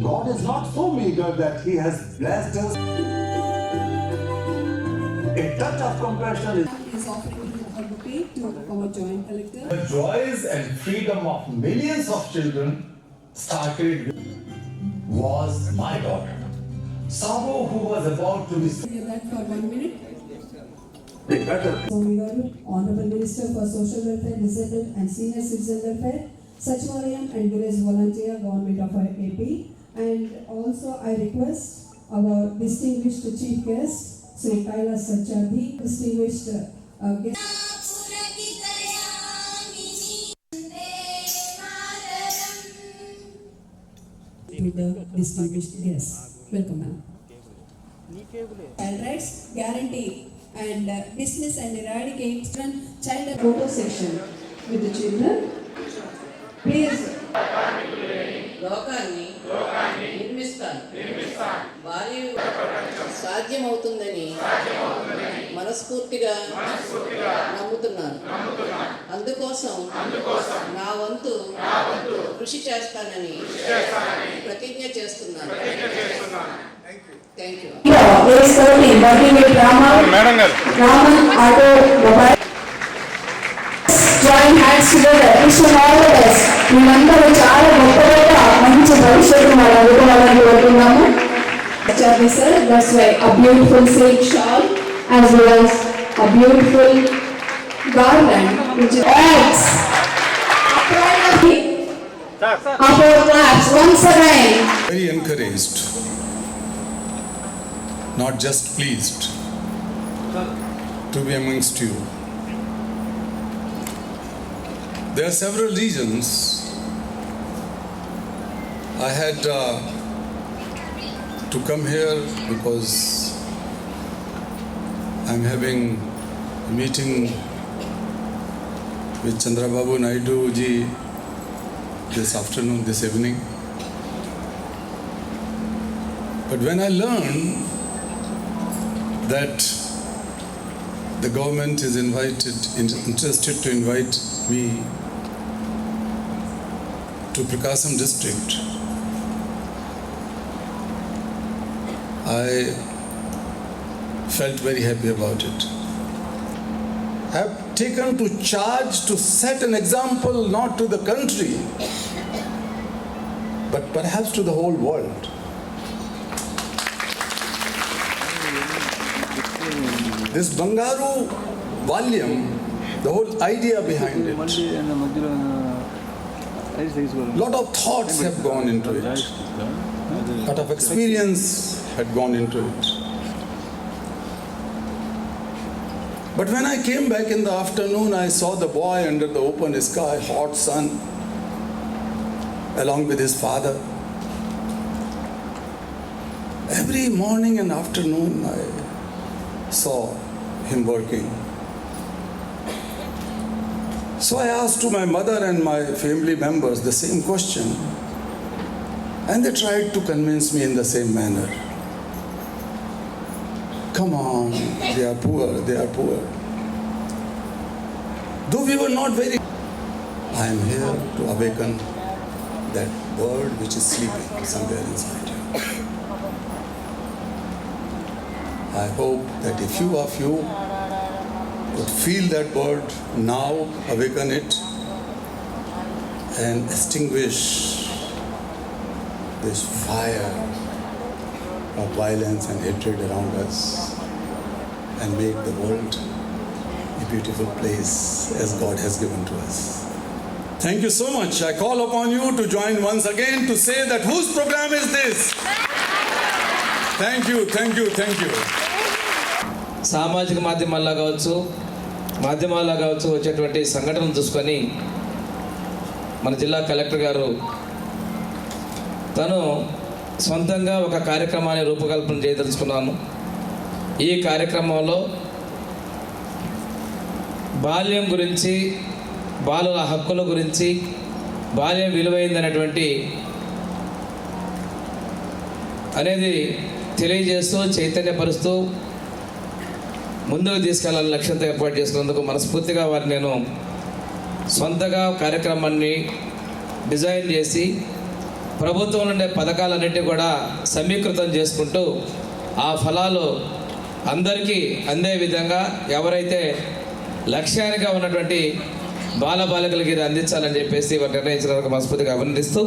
God is not so meager that He has blessed us. A touch of compassion is offering to our joint collector. the joys and freedom of millions of children started was my daughter. Sabo, who was about to be that for one minute. better Swami Honorable Minister for Social Welfare, Disabled and Senior Citizen Welfare, Sachivalayam and Village Volunteer, Government of AP. And also I request our distinguished chief guest, Sri Kailas Satyadhi, distinguished uh, guest. To the distinguished guests. Welcome ma'am child rights guarantee and business and eradicate child photo section with children please లోకాన్ని నిర్మిస్తాను. భారీ సాధ్యమవుతుందని మనస్ఫూర్తిగా నమ్ముతున్నాను. అందుకోసం నా వంతు కృషి చేస్తానని ప్రతిజ్ఞ చేస్తున్నాను. Thank you Age 30, working Join hands together, wish them all the best. మేమందరూ చాలా గొప్పగా మంచి భవిష్యత్తు మనం అనుకోవాలని కోరుతున్నాము Charlie sir, that's why a beautiful silk shawl as well as a beautiful garland which adds a pride of the upper class once again. Very encouraged, not just pleased to be amongst you. There are several reasons. I had uh, to come here because I'm having a meeting with Chandrababu Naidu ji this afternoon, this evening. But when I learned that the government is invited, interested to invite me to Prakasam district, I felt very happy about it. I have taken to charge to set an example not to the country, but perhaps to the whole world. This Bangaru volume, the whole idea behind it, lot of thoughts have gone into it, lot of experience had gone into it. But when I came back in the afternoon, I saw the boy under the open sky, hot sun, along with his father. Every morning and afternoon, I saw him working. So I asked to my mother and my family members the same question, and they tried to convince me in the same manner. Come on, they are poor, they are poor. Though we were not very. I am here to awaken that bird which is sleeping somewhere inside you. I hope that if few of you would feel that bird now, awaken it, and extinguish this fire of violence and hatred around us. and make the world a beautiful place as God has given to us. Thank you so much. I call upon you to join once again to say that whose program is this? Thank you, thank you, thank you. సామాజిక మాధ్యమాల్లో కావచ్చు మాధ్యమాల్లో కావచ్చు వచ్చేటువంటి సంఘటనలు చూసుకొని మన జిల్లా కలెక్టర్ గారు తను సొంతంగా ఒక కార్యక్రమాన్ని రూపకల్పన చేయదలుచుకున్నాను ఈ కార్యక్రమంలో బాల్యం గురించి బాలుల హక్కుల గురించి బాల్యం విలువైందనేటువంటి అనేది తెలియజేస్తూ చైతన్యపరుస్తూ ముందుకు తీసుకెళ్ళాలని లక్ష్యంతో ఏర్పాటు చేసినందుకు మనస్ఫూర్తిగా వారిని నేను సొంతగా కార్యక్రమాన్ని డిజైన్ చేసి ప్రభుత్వం నుండే పథకాలన్నింటినీ కూడా సమీకృతం చేసుకుంటూ ఆ ఫలాలు అందరికీ అందే విధంగా ఎవరైతే లక్ష్యానిగా ఉన్నటువంటి బాలబాలికలకి ఇది అందించాలని చెప్పేసి వారు నిర్ణయించినందుకు మనస్ఫూర్తిగా అభినందిస్తూ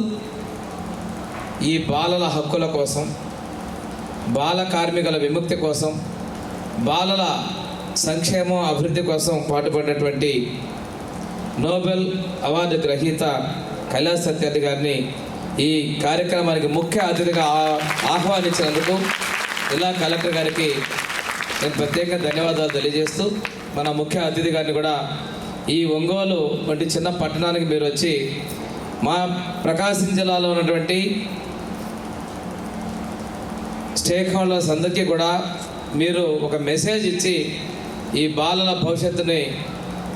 ఈ బాలల హక్కుల కోసం బాల కార్మికుల విముక్తి కోసం బాలల సంక్షేమం అభివృద్ధి కోసం పాటుపడినటువంటి నోబెల్ అవార్డు గ్రహీత కైలాస్ సత్యార్థి గారిని ఈ కార్యక్రమానికి ముఖ్య అతిథిగా ఆహ్వానించినందుకు జిల్లా కలెక్టర్ గారికి నేను ప్రత్యేకంగా ధన్యవాదాలు తెలియజేస్తూ మన ముఖ్య అతిథి గారిని కూడా ఈ ఒంగోలు వంటి చిన్న పట్టణానికి మీరు వచ్చి మా ప్రకాశం జిల్లాలో ఉన్నటువంటి స్టేక్ హోల్డర్స్ అందరికీ కూడా మీరు ఒక మెసేజ్ ఇచ్చి ఈ బాలల భవిష్యత్తుని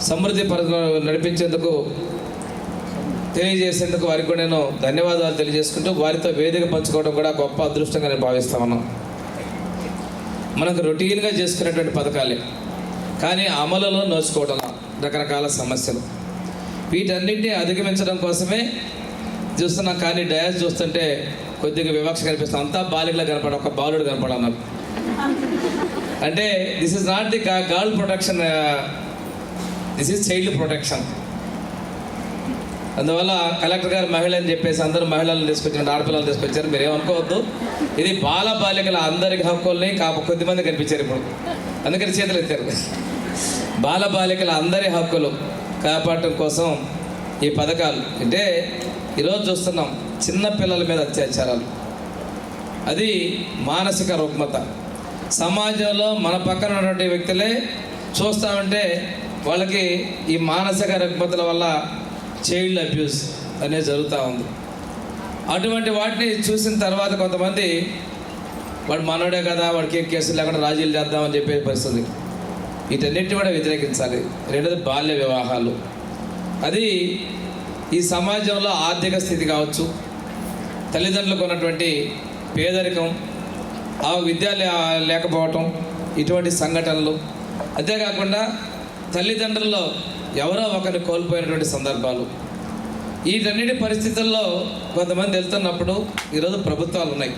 సమృద్ధి పర నడిపించేందుకు తెలియజేసేందుకు వారికి కూడా నేను ధన్యవాదాలు తెలియజేసుకుంటూ వారితో వేదిక పంచుకోవడం కూడా గొప్ప అదృష్టంగా నేను భావిస్తా ఉన్నాను మనకు రొటీన్గా చేసుకునేటువంటి పథకాలే. కానీ అమలులో నోచుకోవడం రకరకాల సమస్యలు. వీటన్నింటినీ అధిగమించడం కోసమే చూస్తున్నాం కానీ డయాస్ చూస్తుంటే కొద్దిగా వివక్ష కనిపిస్తాం అంతా బాలికలు కనపడ ఒక బాలుడు కనపడన్నారు. అంటే this is not the girl protection this is child protection అందువల్ల కలెక్టర్ గారు మహిళ అని చెప్పేసి అందరూ మహిళలను తీసుకొచ్చారు ఆడపిల్లలు తీసుకొచ్చారు మీరు ఏమనుకోవద్దు ఇది బాల బాలికల అందరికి హక్కుల్ని కాపు కొద్దిమంది కనిపించారు ఇప్పుడు. అందుకని చేతులు ఎత్తారు. బాల బాలికల అందరి హక్కులు కాపాడటం కోసం ఈ పథకాలు. అంటే ఈరోజు చూస్తున్నాం చిన్న పిల్లల మీద అత్యాచారాలు. అది మానసిక రుగ్మత. సమాజంలో మన పక్కన ఉన్నటువంటి వ్యక్తులే చూస్తామంటే వాళ్ళకి ఈ మానసిక రుగ్మతల వల్ల చైల్డ్ అబ్యూస్ అనేది జరుగుతూ ఉంది. అటువంటి వాటిని చూసిన తర్వాత కొంతమంది వాడు మనోడే కదా వాడికి ఏం కేసులు లేకుండా రాజీలు చేద్దామని చెప్పే పరిస్థితి. వీటన్నిటిని కూడా వ్యతిరేకించాలి. రెండోది బాల్య వివాహాలు. అది ఈ సమాజంలో ఆర్థిక స్థితి కావచ్చు తల్లిదండ్రులకు ఉన్నటువంటి పేదరికం ఆ విద్య లేకపోవటం ఇటువంటి సంఘటనలు. అంతేకాకుండా తల్లిదండ్రుల్లో ఎవరో ఒకరిని కోల్పోయినటువంటి సందర్భాలు. వీటన్నిటి పరిస్థితుల్లో కొంతమంది వెళ్తున్నప్పుడు ఈరోజు ప్రభుత్వాలు ఉన్నాయి.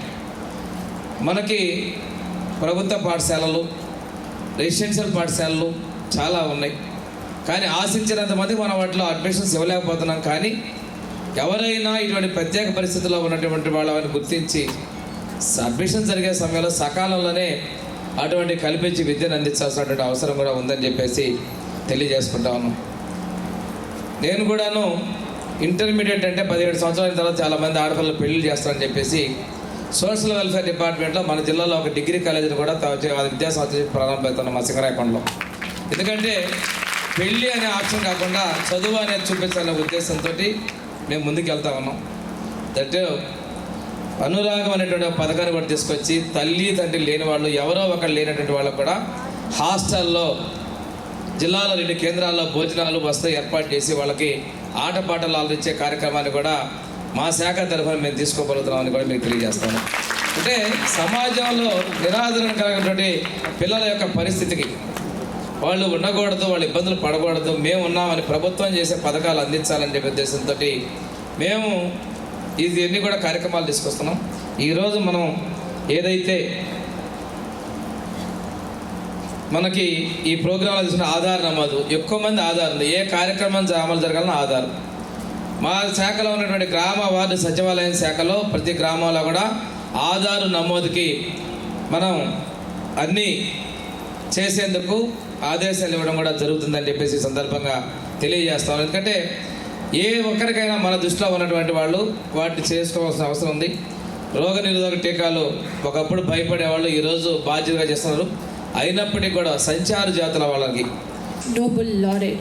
మనకి ప్రభుత్వ పాఠశాలలు రెసిడెన్షియల్ పాఠశాలలు చాలా ఉన్నాయి. కానీ ఆశించినంత మంది మనం వాటిలో అడ్మిషన్స్ ఇవ్వలేకపోతున్నాం. కానీ ఎవరైనా ఇటువంటి ప్రత్యేక పరిస్థితుల్లో ఉన్నటువంటి వాళ్ళని గుర్తించి సబ్మిషన్ జరిగే సమయంలో సకాలంలోనే అటువంటి కల్పించి విద్యను అందించాల్సినటువంటి అవసరం కూడా ఉందని చెప్పేసి తెలియజేసుకుంటా ఉన్నాం. నేను కూడాను ఇంటర్మీడియట్ అంటే పదిహేడు సంవత్సరాల తర్వాత చాలామంది ఆడపిల్లలు పెళ్ళి చేస్తారని చెప్పేసి సోషల్ వెల్ఫేర్ డిపార్ట్మెంట్లో మన జిల్లాలో ఒక డిగ్రీ కాలేజీని కూడా విద్యా సంవత్సరం ప్రారంభిస్తున్నాం మా సింగరాయకొండలో ఎందుకంటే పెళ్ళి అనే ఆప్షన్ కాకుండా చదువు అనేది చూపించాలనే ఉద్దేశంతో మేము ముందుకు వెళ్తా ఉన్నాం. దట్ అనురాగం అనేటువంటి పథకాన్ని కూడా తీసుకొచ్చి తల్లి తండ్రి లేని వాళ్ళు ఎవరో ఒకరు లేనటువంటి వాళ్ళకు కూడా హాస్టల్లో జిల్లాలో రెండు కేంద్రాల్లో భోజనాలు వసతి ఏర్పాటు చేసి వాళ్ళకి ఆటపాటలు ఆలోచించే కార్యక్రమాన్ని కూడా మా శాఖ తరఫున మేము తీసుకోగలుగుతున్నామని కూడా మీకు తెలియజేస్తాను. అంటే సమాజంలో నిరాదరణ కలిగినటువంటి పిల్లల యొక్క పరిస్థితికి వాళ్ళు ఉండకూడదు వాళ్ళు ఇబ్బందులు పడకూడదు మేము ఉన్నామని ప్రభుత్వం చేసే పథకాలు అందించాలని చెప్పే ఉద్దేశంతో మేము ఇది అన్ని కూడా కార్యక్రమాలు తీసుకొస్తున్నాం. ఈరోజు మనం ఏదైతే మనకి ఈ ప్రోగ్రాంలో చూసిన ఆధార్ నమోదు ఎక్కువ మంది ఆధార్ ఉంది. ఏ కార్యక్రమం అమలు జరగాలన్న ఆధార్. మా శాఖలో ఉన్నటువంటి గ్రామ వార్డు సచివాలయం శాఖలో ప్రతి గ్రామంలో కూడా ఆధారు నమోదుకి మనం అన్ని చేసేందుకు ఆదేశాలు ఇవ్వడం కూడా జరుగుతుందని చెప్పేసి సందర్భంగా తెలియజేస్తాం. ఎందుకంటే ఏ ఒక్కరికైనా మన దృష్టిలో ఉన్నటువంటి వాళ్ళు వాటిని చేసుకోవాల్సిన అవసరం ఉంది. రోగ నిరోధక టీకాలు ఒకప్పుడు భయపడే వాళ్ళు ఈరోజు బాధ్యతగా చేస్తున్నారు. అయినప్పటికీ కూడా సంచార జాతుల వాళ్ళకి. Nobel laureate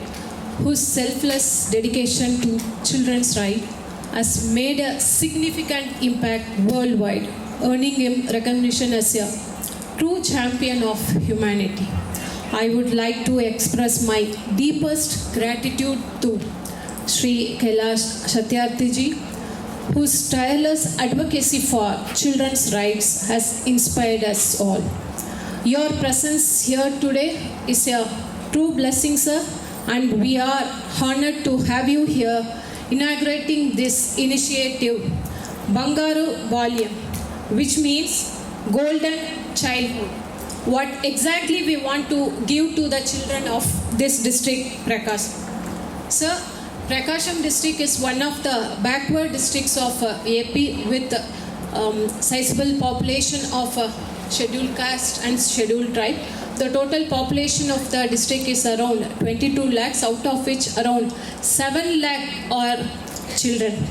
who selfless dedication to children's right has made a significant impact world wide earning him recognition as a true champion of humanity I would like to express my deepest gratitude to Sri Kailash Satyarthiji, whose tireless advocacy for children's rights has inspired us all. Your presence here today is a true blessing, sir, and we are honored to have you here inaugurating this initiative, Bangaru Volume, which means Golden Childhood. What exactly we want to give to the children of this district, Prakash? Sir, Prakasham district is one of the backward districts of uh, AP with um, sizable population of uh, scheduled caste and scheduled tribe. The total population of the district is around 22 lakhs, out of which around 7 lakh are children.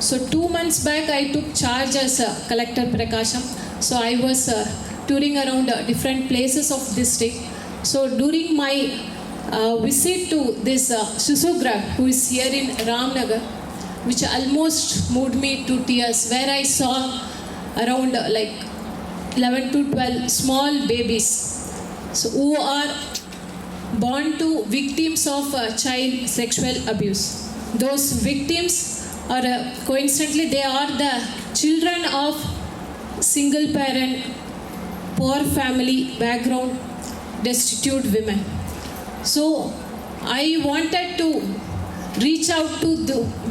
So two months back, I took charge as uh, Collector Prakasham. So I was uh, touring around uh, different places of district. So during my uh, visit to this uh, who is here in Ramnagar, which almost moved me to tears, where I saw around uh, like 11 to 12 small babies so who are born to victims of uh, child sexual abuse. Those victims are uh, coincidentally they are the children of single parent, poor family background, destitute women. So I wanted to reach out to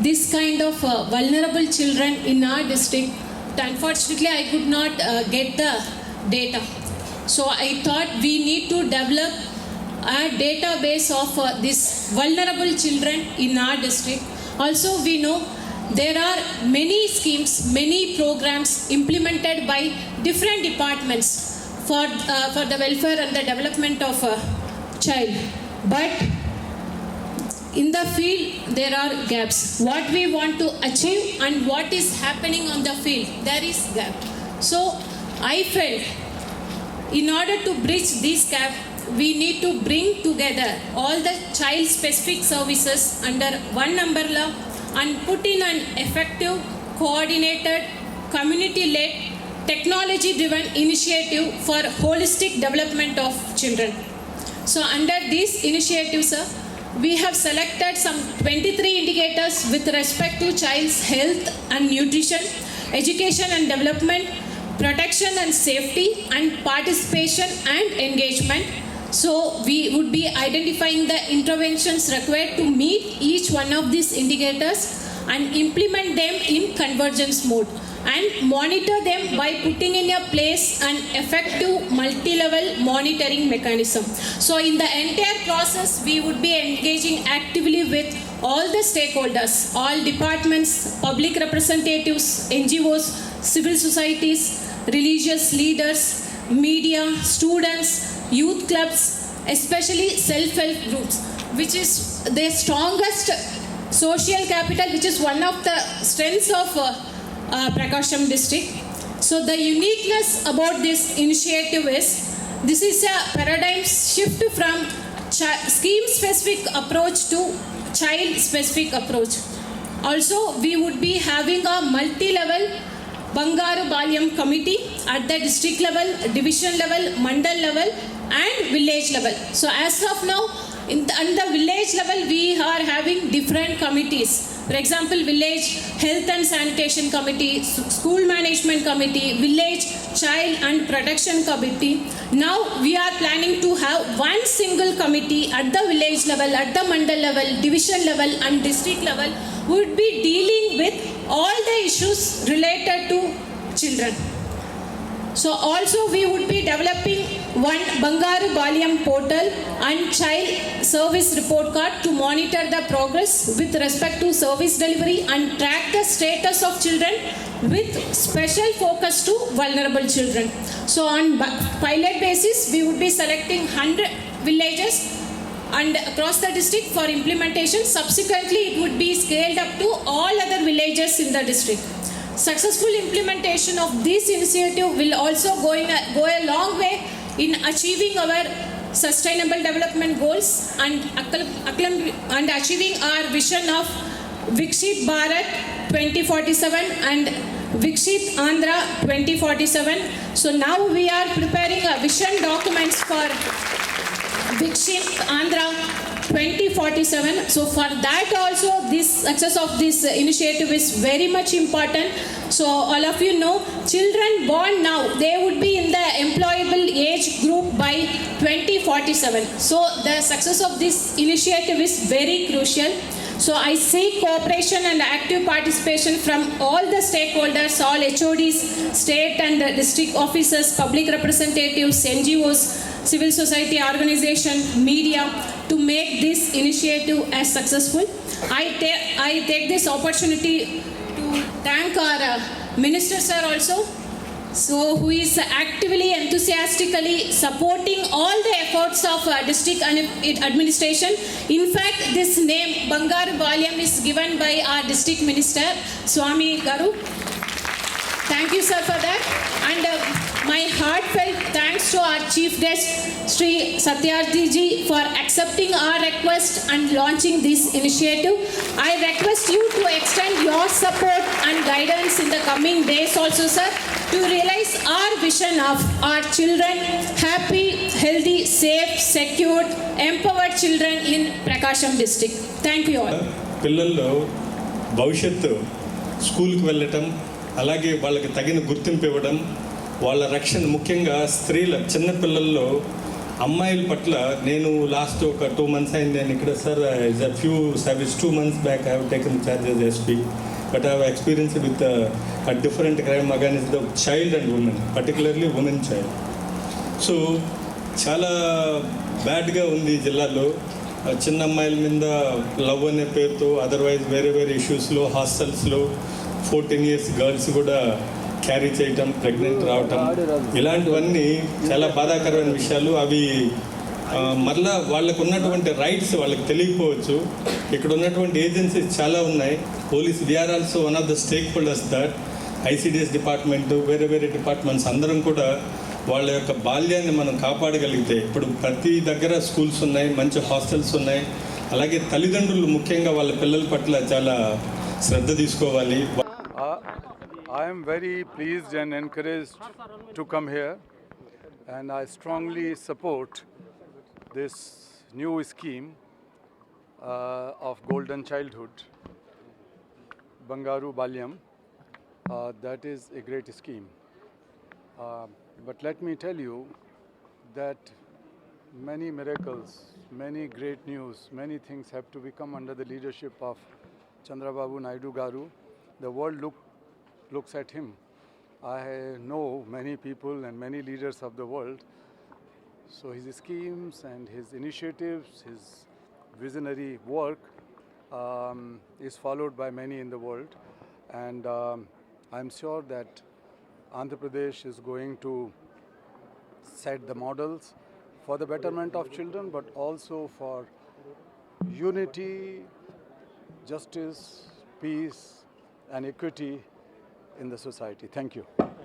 this kind of uh, vulnerable children in our district. Unfortunately, I could not uh, get the data. So I thought we need to develop a database of uh, these vulnerable children in our district. Also, we know there are many schemes, many programs implemented by different departments for, uh, for the welfare and the development of a child. But in the field there are gaps. What we want to achieve and what is happening on the field there is gap. So i felt in order to bridge this gap we need to bring together all the child specific services under one umbrella and put in an effective coordinated community led technology driven initiative for holistic development of children so under this initiative sir we have selected some 23 indicators with respect to child's health and nutrition, education and development, protection and safety, and participation and engagement. So, we would be identifying the interventions required to meet each one of these indicators and implement them in convergence mode and monitor them by putting in a place an effective multi-level monitoring mechanism. So in the entire process we would be engaging actively with all the stakeholders all departments public representatives ngos civil societies religious leaders media students youth clubs especially self-help groups which is the strongest social capital which is one of the strengths of uh, uh, Prakasham district. So the uniqueness about this initiative is this is a paradigm shift from chi- scheme specific approach to child specific approach. Also, we would be having a multi-level Bangaru Balyam committee at the district level, division level, mandal level and village level. So as of now, in the, the village level, we are having different committees. For example, village health and sanitation committee, school management committee, village child and protection committee. Now we are planning to have one single committee at the village level, at the mandal level, division level and district level would be dealing with all the issues related to children. So also we would be developing one Bangaru Balyam portal and child service report card to monitor the progress with respect to service delivery and track the status of children with special focus to vulnerable children. So on pilot basis, we would be selecting 100 villages and across the district for implementation. Subsequently, it would be scaled up to all other villages in the district. Successful implementation of this initiative will also going a, go a long way in achieving our sustainable development goals and, and achieving our vision of Vikshit Bharat 2047 and Vikshit Andhra 2047. So now we are preparing a vision documents for Vikshit Andhra 2047. So for that also, this success of this initiative is very much important. So all of you know, children born now, they would be in the employable age group by 2047. So the success of this initiative is very crucial. So I seek cooperation and active participation from all the stakeholders, all HODs, state and district officers, public representatives, NGOs, civil society organization, media to make this initiative as successful. I, ta- I take this opportunity to thank our uh, minister sir also. So who is actively enthusiastically supporting all the efforts of uh, district and administration. In fact this name bangar balyam is given by our district minister swami garu. Thank you sir for that. And uh, my heartfelt thanks to our chief guest Sri Satyarthi ji for accepting our request and launching this initiative. I request you to extend your support and guidance in the coming days also sir to realize our vision of our children happy, healthy, safe, secured, empowered children in Prakasham district. Thank you all. పిల్లల్లో భవిష్యత్తు స్కూల్కి వెళ్ళటం అలాగే వాళ్ళకి తగిన గుర్తింపు ఇవ్వడం వాళ్ళ రక్షణ ముఖ్యంగా స్త్రీల చిన్నపిల్లల్లో అమ్మాయిల పట్ల నేను లాస్ట్ ఒక టూ మంత్స్ అయింది. నేను ఇక్కడ sir is a few service two months back I have taken charges SP but I have experience with a different crime against the child and women particularly women child so చాలా బ్యాడ్గా ఉంది ఈ జిల్లాలో. చిన్న అమ్మాయిల మీద లవ్ అనే పేరుతో అదర్వైజ్ వేరే వేరే ఇష్యూస్లో హాస్టల్స్లో ఫోర్టీన్ ఇయర్స్ గర్ల్స్ కూడా క్యారీ చేయటం ప్రెగ్నెంట్ రావటం ఇలాంటివన్నీ చాలా బాధాకరమైన విషయాలు. అవి మరలా వాళ్ళకు ఉన్నటువంటి రైట్స్ వాళ్ళకి తెలియకపోవచ్చు. ఇక్కడ ఉన్నటువంటి ఏజెన్సీస్ చాలా ఉన్నాయి. Police we're also one of the stakeholders that ICDS department వేరే వేరే డిపార్ట్మెంట్స్ అందరం కూడా వాళ్ళ యొక్క బాల్యాన్ని మనం కాపాడగలిగితే ఇప్పుడు ప్రతి దగ్గర స్కూల్స్ ఉన్నాయి మంచి హాస్టల్స్ ఉన్నాయి. అలాగే తల్లిదండ్రులు ముఖ్యంగా వాళ్ళ పిల్లల పట్ల చాలా శ్రద్ధ తీసుకోవాలి. I am very pleased and encouraged to come here, and I strongly support this new scheme uh, of Golden Childhood, Bangaru Balyam. Uh, that is a great scheme. Uh, but let me tell you that many miracles, many great news, many things have to become under the leadership of Chandrababu Naidu Garu. The world look, looks at him. I know many people and many leaders of the world. So his schemes and his initiatives, his visionary work um, is followed by many in the world. And um, I'm sure that Andhra Pradesh is going to set the models for the betterment of children, but also for unity, justice, peace, and equity in the society. Thank you.